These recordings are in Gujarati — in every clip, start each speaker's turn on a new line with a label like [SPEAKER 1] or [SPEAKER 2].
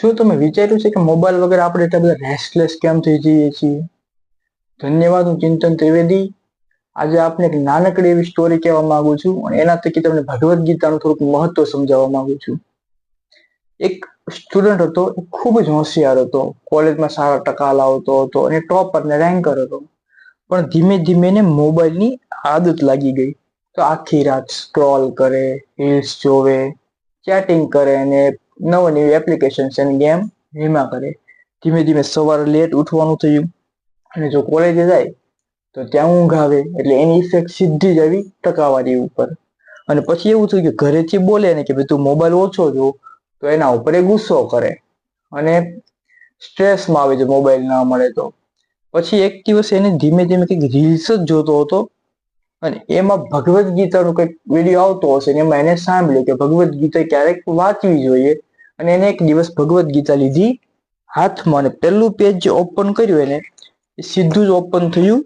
[SPEAKER 1] શું તમે વિચાર્યું છે કે મોબાઈલ વગર આપણે એટલા બધા રેસ્ટલેસ કેમ થઈ જઈએ છીએ? ધન્યવાદ, હું ચિંતન ત્રિવેદી. આજે આપને એક નાનકડી એવી સ્ટોરી કહેવા માંગુ છું અને એના થકી તમને ભગવદ્ ગીતાનું થોડુંક મહત્વ સમજાવવા માંગુ છું. એક સ્ટુડન્ટ હતો, એ ખૂબ જ હોશિયાર હતો. કોલેજમાં સારા ટકા લાવતો હતો અને ટોપર ને રેન્કર હતો. પણ ધીમે ધીમે એને મોબાઈલની આદત લાગી ગઈ. તો આખી રાત સ્ક્રોલ કરે રીલ્સ જોવે ચેટિંગ કરે અને નવી નવી એપ્લિકેશન એની ગેમ રમ્યા કરે. ધીમે ધીમે સવારે લેટ ઉઠવાનું થયું. અને જો કોલેજે જાય, તો ત્યાં ઊંઘ આવે. એટલે એની ઇફેક્ટ સીધી જ આવી ટકાવારી ઉપર. અને પછી એવું થયું કે ઘરેથી બોલે ને કે ભાઈ તું મોબાઈલ ઓછો જો, તો એના ઉપર એ ગુસ્સો કરે. અને સ્ટ્રેસમાં આવે છે મોબાઈલ ના મળે તો. પછી એક દિવસ એને ધીમે ધીમે કંઈક રીલ્સ જ જોતો હતો. અને એમાં ભગવદ્ ગીતાનો કંઈક વીડિયો આવતો હશે ને એમાં એને સાંભળ્યું કે ભગવદ્ ગીતા ક્યારેક વાંચવી જોઈએ. અને એને એક દિવસ ભગવદ્ ગીતા લીધી, હાથમાં અને પહેલું પેજ જે ઓપન કર્યું એને સીધું જ ઓપન થયું.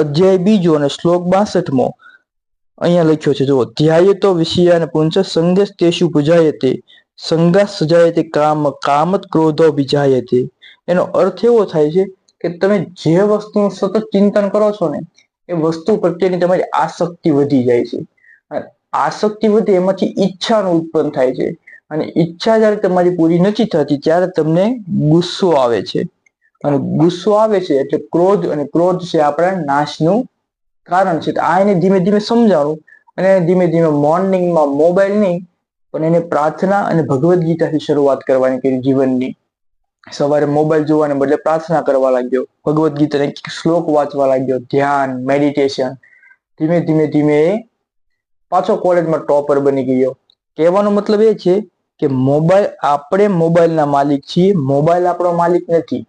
[SPEAKER 1] અધ્યાય બીજો અને શ્લોક બાસઠમો. અહીંયા લખ્યો છે જુઓ ધ્યાયતો વિષય અને પુંચ સંદેશ તેશુ પૂજાયતે, સંગા સજાયતે કામ, કામત ક્રોધો વિજાયતે એનો અર્થ એવો થાય છે કે તમે જે વસ્તુનું સતત ચિંતન કરો છો ને, એ વસ્તુ પ્રત્યેની તમારી આસક્તિ વધી જાય છે. આસક્તિ વધે એમાંથી ઈચ્છાનું ઉત્પન્ન થાય છે. અને ઈચ્છા જ્યારે તમારી પૂરી નથી થતી, ત્યારે તમને ગુસ્સો આવે છે. અને ગુસ્સો આવે છે એટલે ક્રોધ અને ક્રોધ છે આપણા નાશનું કારણ છે. આ એને ધીમે ધીમે સમજાણું અને ધીમે ધીમે મોર્નિંગમાં મોબાઈલ નહીં, પણ એને પ્રાર્થના અને ભગવદ્ ગીતાથી શરૂઆત કરવાની કરી જીવનની. સવારે મોબાઈલ જોવાને બદલે પ્રાર્થના કરવા લાગ્યો, ભગવદ્ ગીતાને શ્લોક વાંચવા લાગ્યો, ધ્યાન, મેડિટેશન. ધીમે ધીમે ધીમે પાછો કોલેજમાં ટોપર બની ગયો. કહેવાનો મતલબ એ છે કે મોબાઈલ, આપણે મોબાઈલના માલિક છીએ, મોબાઈલ આપણો માલિક નથી.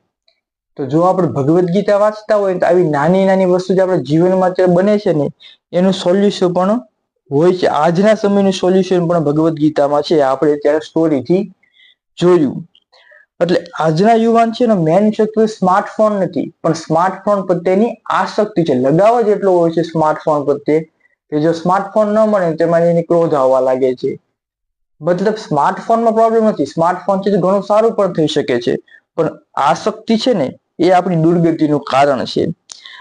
[SPEAKER 1] તો જો આપણે ભગવદ્ ગીતા વાંચતા હોય તો આવી નાની નાની વસ્તુ જે આપણા જીવનમાં અત્યારે બને છે ને, એનું સોલ્યુશન પણ હોય છે. આજના સમયનું સોલ્યુશન પણ ભગવદ્ ગીતામાં છે. આપણે અત્યારે સ્ટોરીથી જોયું. એટલે આજના યુવાન છે ને મેન શક્તિ સ્માર્ટફોન નથી. પણ સ્માર્ટફોન પ્રત્યેની આસક્તિ છે. લગાવ જ એટલો હોય છે સ્માર્ટફોન પ્રત્યે કે જો સ્માર્ટફોન ન મળે તેમાં એની ક્રોધ આવવા લાગે છે. મતલબ સ્માર્ટફોનમાં પ્રોબ્લેમ નથી. સ્માર્ટફોન છે ઘણું સારું પણ થઈ શકે છે. પણ આસક્તિ છે ને, એ આપણી દુર્ગતિનું કારણ છે.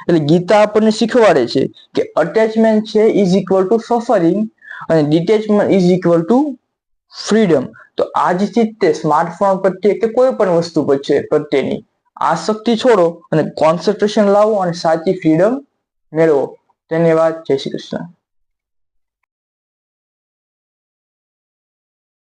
[SPEAKER 1] એટલે ગીતા આપણને શીખવાડે છે કે અટેચમેન્ટ છે ઇઝ ઇક્વલ ટુ સફરિંગ અને detachment is equal to freedom તો આજથી તે સ્માર્ટફોન પ્રત્યે કે કોઈ પણ વસ્તુ પ્રત્યે પ્રત્યેની આસક્તિ છોડો અને કોન્સન્ટ્રેશન લાવો અને સાચી ફ્રીડમ મેળવો. ધન્યવાદ. જય શ્રી કૃષ્ણ.